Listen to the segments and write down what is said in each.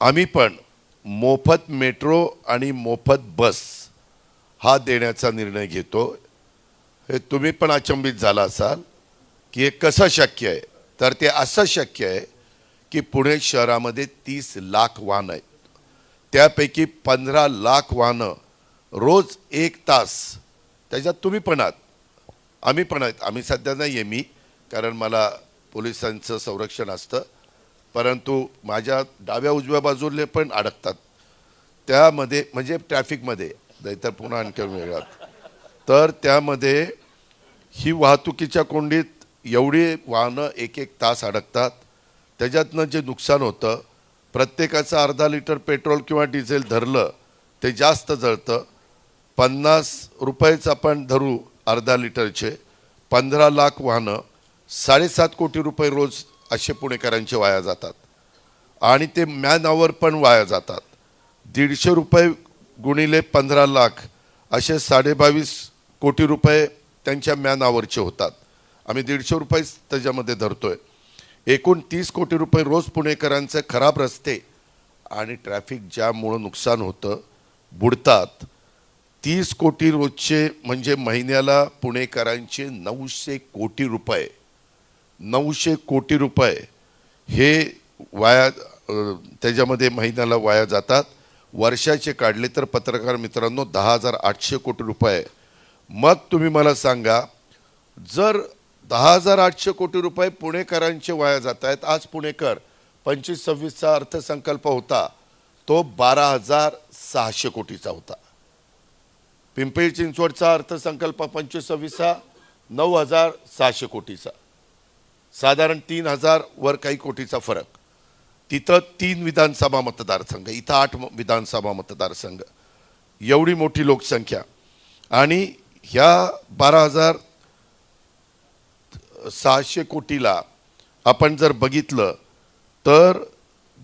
आम्ही पण मोफत मेट्रो आणि मोफत बस हा देण्याचा निर्णय घेतो. हे तुम्ही पण अचंबित झाला असाल की हे कसं शक्य आहे? तर ते असं शक्य आहे की पुणे शहरामध्ये तीस लाख वाहनं आहेत. त्यापैकी पंधरा लाख वाहनं रोज एक तास त्याच्यात तुम्ही पण आहात. आम्ही पण आहेत. आम्ही सध्या नाही आहे मी कारण मला पोलिसांचं संरक्षण असतं. परंतु माझ्या डाव्या उजव्या बाजूले पण अडकतात. त्यामध्ये म्हणजे ट्रॅफिकमध्ये नाहीतर पुन्हा आणखी वेगळात तर त्यामध्ये ही वाहतुकीच्या कोंडीत एवढी वाहनं एक एक तास अडकतात. त्याच्यातनं जे नुकसान होतं प्रत्येकाचं अर्धा लिटर पेट्रोल किंवा डिझेल धरलं ते जास्त जळतं. पन्नास रुपयेच आपण धरू अर्धा लिटरचे. पंधरा लाख वाहनं साडेसात कोटी रुपये रोज असे पुणेकरांचे वाया जातात. आणि ते मॅन आवर पण वाया जातात. दीडशे रुपये गुणिले पंधरा लाख असे साडेबावीस कोटी रुपये त्यांच्या मॅन आवरचे होतात. आम्ही दीडशे रुपयेच त्याच्यामध्ये धरतोय. एकूण तीस कोटी रुपये रोज पुणेकरांचे खराब रस्ते आणि ट्रॅफिक जॅममुळं नुकसान होतं बुडतात. तीस कोटी रोजचे म्हणजे महिन्याला पुणेकरांचे नऊशे कोटी रुपये. नऊशे कोटी रुपये हे वाया त्याच्यामध्ये महिन्याला वाया जातात. वर्षाचे काढले तर पत्रकार मित्रांनो दहा हजार आठशे कोटी रुपये. मग तुम्ही मला सांगा जर दहा हजार आठशे कोटी रुपये पुणेकरांचे वाया जात आहेत आज पुणेकर पंचवीस सव्वीसचा अर्थसंकल्प होता तो बारा हजार सहाशे कोटीचा होता. पिंपरी चिंचवडचा अर्थसंकल्प पंचवीस सव्वीसचा नऊ हजार सहाशे कोटीचा. साधारण तीन हजार वर काही कोटीचा फरक. तिथं तीन विधानसभा मतदारसंघ इथं आठ विधानसभा मतदारसंघ. एवढी मोठी लोकसंख्या. आणि ह्या बारा हजार सहाशे कोटीला आपण जर बघितलं तर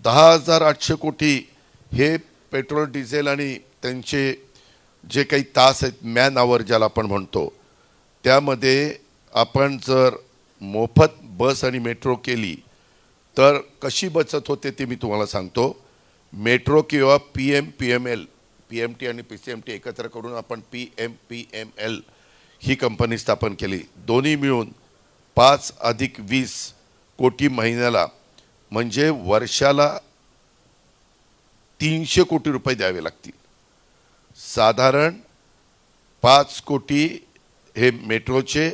दहा हजार आठशे कोटी हे पेट्रोल डिझेल आणि त्यांचे जे काही तास आहेत मॅन आवर ज्याला आपण म्हणतो त्यामध्ये आपण जर मोफत बस आणि मेट्रो केली तर कशी बचत होते ते मी तुम्हाला सांगतो. मेट्रो किंवा P M P M L P M T आणि पी सी एम टी एकत्र करून आपण P M P M L ही कंपनी स्थापन केली. दोन्ही मिळून पाच अधिक वीस कोटी महिन्याला म्हणजे वर्षाला तीनशे कोटी रुपये द्यावे लागतील. साधारण पाच कोटी हे मेट्रोचे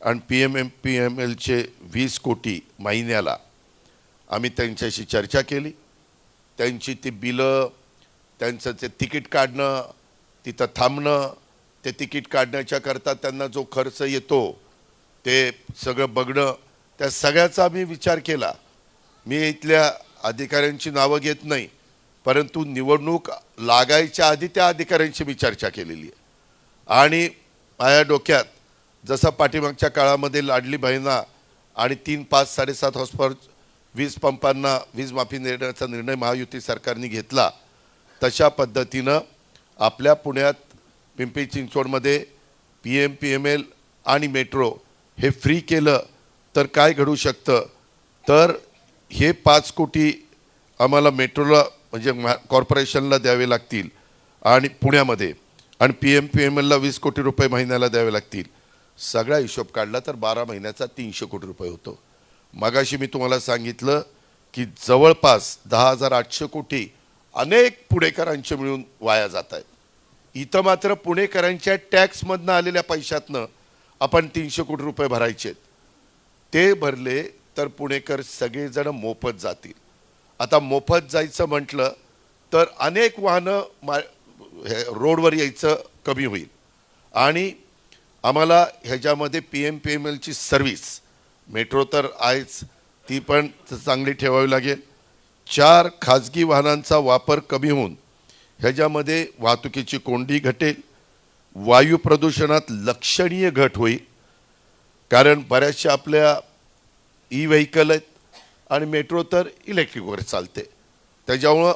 आणि P M M P M एलचे वीस कोटी महिन्याला आम्ही त्यांच्याशी चर्चा केली. त्यांची ती बिलं त्यांचं ते तिकीट काढणं तिथं थांबणं ते तिकीट काढण्याच्या करता त्यांना जो खर्च येतो ते सगळं बघणं त्या सगळ्याचा आम्ही विचार केला. मी इथल्या अधिकाऱ्यांची नावं घेत नाही परंतु निवडणूक लागायच्या आधी त्या अधिकाऱ्यांशी मी चर्चा केलेली आहे. आणि माझ्या डोक्यात जसं पाठीमागच्या काळामध्ये लाडली बहिणा आणि तीन पाच साडेसात हॉस्पर वीज पंपांना वीज माफी देण्याचा निर्णय महायुती सरकारने घेतला तशा पद्धतीनं आपल्या पुण्यात पिंपरी चिंचवडमध्ये P M P M L आणि मेट्रो हे फ्री केलं तर काय घडू शकतं? तर हे पाच कोटी आम्हाला मेट्रोला म्हणजे कॉर्पोरेशनला द्यावे लागतील आणि पुण्यामध्ये आणि पी एम पी एम एलला वीस कोटी रुपये महिन्याला द्यावे लागतील. सगळा हिशोब काढला तर बारा महिन्याचा तीनशे कोटी रुपये होतो. मगाशी मी तुम्हाला सांगितलं की जवळपास दहा हजार आठशे कोटी अनेक पुणेकरांचे मिळून वाया जात आहेत. इथं मात्र पुणेकरांच्या टॅक्समधनं आलेल्या पैशातनं आपण तीनशे कोटी रुपये भरायचे आहेत. ते भरले तर पुणेकर सगळेजण मोफत जातील. आता मोफत जायचं म्हटलं तर अनेक वाहनं मा हे रोडवर यायचं कमी होईल. आणि आम्हाला ह्याच्यामध्ये पी एम पी एम एलची सर्व्हिस मेट्रो तर आहेच ती पण चांगली ठेवावी लागेल. चार खाजगी वाहनांचा वापर कमी होऊन ह्याच्यामध्ये वाहतुकीची कोंडी घटेल. वायू प्रदूषणात लक्षणीय घट होईल. कारण बऱ्याचशा आपल्या ई व्हेकल आहेत आणि मेट्रो तर इलेक्ट्रिकवर चालते. त्याच्यामुळं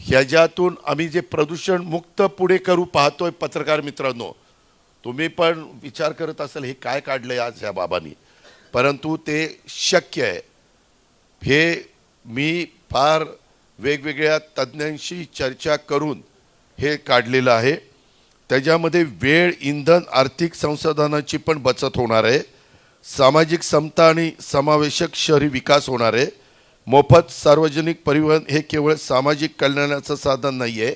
ह्याच्यातून आम्ही जे प्रदूषण मुक्त पुढे करू पाहतोय पत्रकार मित्रांनो तुम्ही पण विचार करत असाल हे काय काढलं आज ह्या बाबांनी? परंतु ते शक्य आहे. हे मी फार वेगवेगळ्या तज्ज्ञांशी चर्चा करून हे काढलेलं आहे. त्याच्यामध्ये वेळ इंधन आर्थिक संसाधनाची पण बचत होणार आहे. सामाजिक समता आणि समावेशक शहरी विकास होणार आहे. मोफत सार्वजनिक परिवहन हे केवळ सामाजिक कल्याणाचं साधन नाही आहे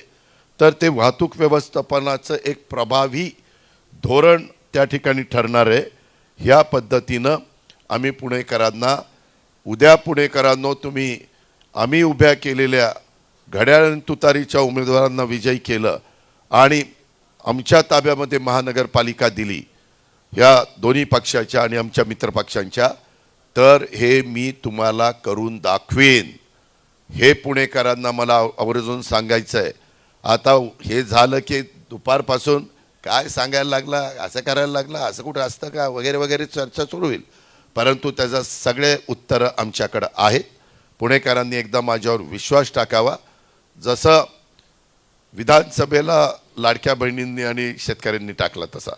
तर ते वाहतूक व्यवस्थापनाचं एक प्रभावी धोरण त्या ठिकाणी ठरणार आहे. ह्या पद्धतीनं आम्ही पुणेकरांना उद्या पुणेकरांनो तुम्ही आम्ही उभ्या केलेल्या घड्याळ तुतारीच्या उमेदवारांना विजयी केलं आणि आमच्या ताब्यामध्ये महानगरपालिका दिली या दोन्ही पक्षाच्या आणि आमच्या मित्रपक्षांच्या तर हे मी तुम्हाला करून दाखवेन. हे पुणेकरांना मला आवर्जून सांगायचं आहे आता हे झालं की दुपारपासून काय सांगायला लागला असं करायला लागला असं कुठं असतं का वगैरे वगैरे चर्चा सुरू होईल. परंतु त्याचं सगळे उत्तरं आमच्याकडं आहेत पुणेकरांनी एकदा माझ्यावर विश्वास टाकावा. जसं विधानसभेला लाडक्या बहिणींनी आणि शेतकऱ्यांनी टाकला तसा.